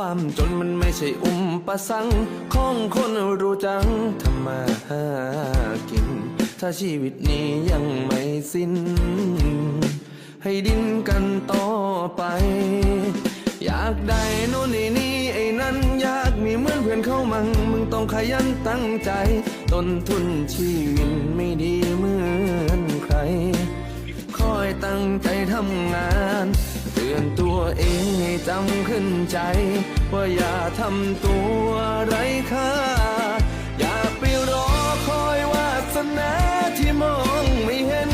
ความจนมันไม่ใช่อุมประสังของคนรู้จังทำมาหากิน ถ้าชีวิตนี้ยังไม่สิ้น ให้ดิ้นกันต่อไป อยากได้โน่นนี่นี่ไอ้นั้นอยากมีเหมือนเพื่อนเข้ามัง มึงต้องขยันตั้งใจ ต้นทุนชีวิตไม่ดีเหมือนใคร คอยตั้งใจทำงาน จำขึ้นใจ ว่าอย่าทำตัวไร้ค่า อย่าไปรอคอยวาสนาที่มองไม่เห็น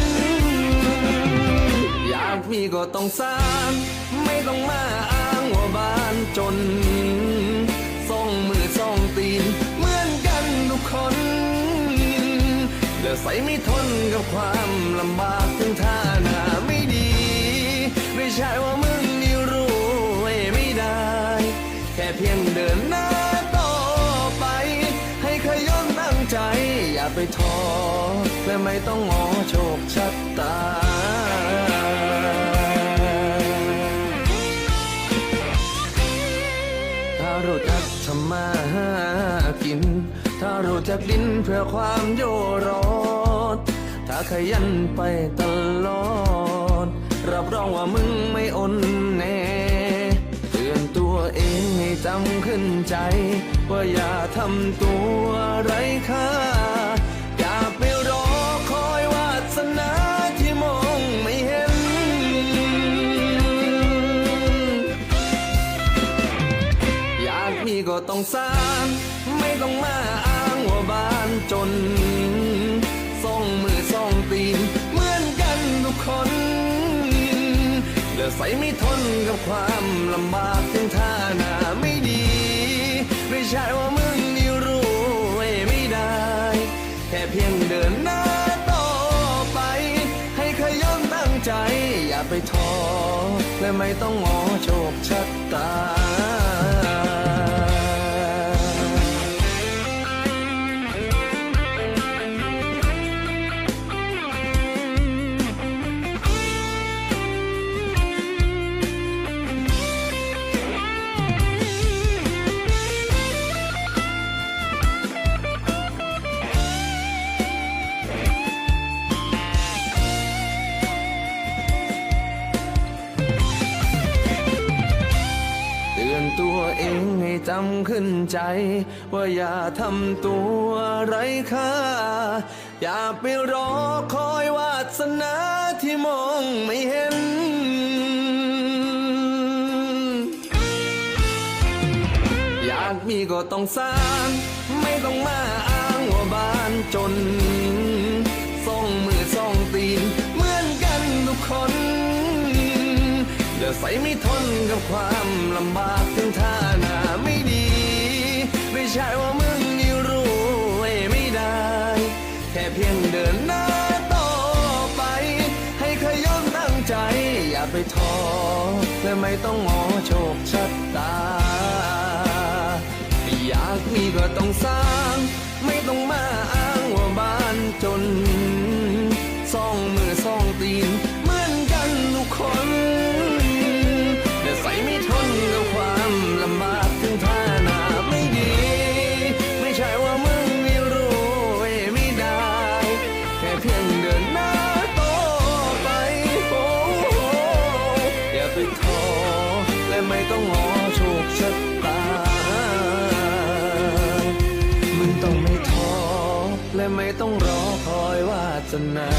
อยากมีก็ต้องสร้าง ไม่ต้องมาอ้างว่าบ้านจนส่องมือส่องตีน เหมือนกันทุกคนเดือดใสไม่ทนกับความลำบาก อไม่ต้องงอโชคชะตา ถ้ารู้จักทำมาหากิน ถ้ารู้จักดิ้นเพื่อความโยรอดถ้าขยันไปตลอด รับรองว่ามึงไม่อ่อนแน่เตือนตัวเองให้จำขึ้นใจ ว่าอย่าทำตัวไร้ค่า ก็ต้องสร้าง ไม่ต้องมาอ้างว่าบ้านจนส่องมือส่องตีน เหมือนกันทุกคนเดือดใสไม่ทนกับความลำบากถึงท่าหน้าไม่ดี ไม่ใช่ว่ามึงนี่รู้ไว้ไม่ได้ แค่เพียงเดินหน้าต่อไป ให้ขยันตั้งใจ อย่าไปท้อและไม่ต้องงอโชคชะตา จำขึ้นใจ ว่าอย่าทำตัวไร้ค่า อย่าไปรอคอยวาสนาที่มองไม่เห็นอยากมีก็ต้องสร้าง ไม่ต้องมาอ้างว่าบ้านจน ใส่ไม่ทนกับความลำบากถึงท่าหน้าไม่ดี ไม่ใช่ว่ามึงนี่รู้ไว้ไม่ได้ แค่เพียงเดินหน้าต่อไป ให้ขยันตั้งใจ อย่าไปท้อและไม่ต้องงอโชคชะตา อยากมีก็ต้องสร้าง ไม่ต้องมาอ้างว่าบ้านจนสองมือสองตีน เหมือนกันทุกคน ไม่ต้องรอโชคชะตามึงต้องไม่ท้อและไม่ต้องรอคอยวาสนา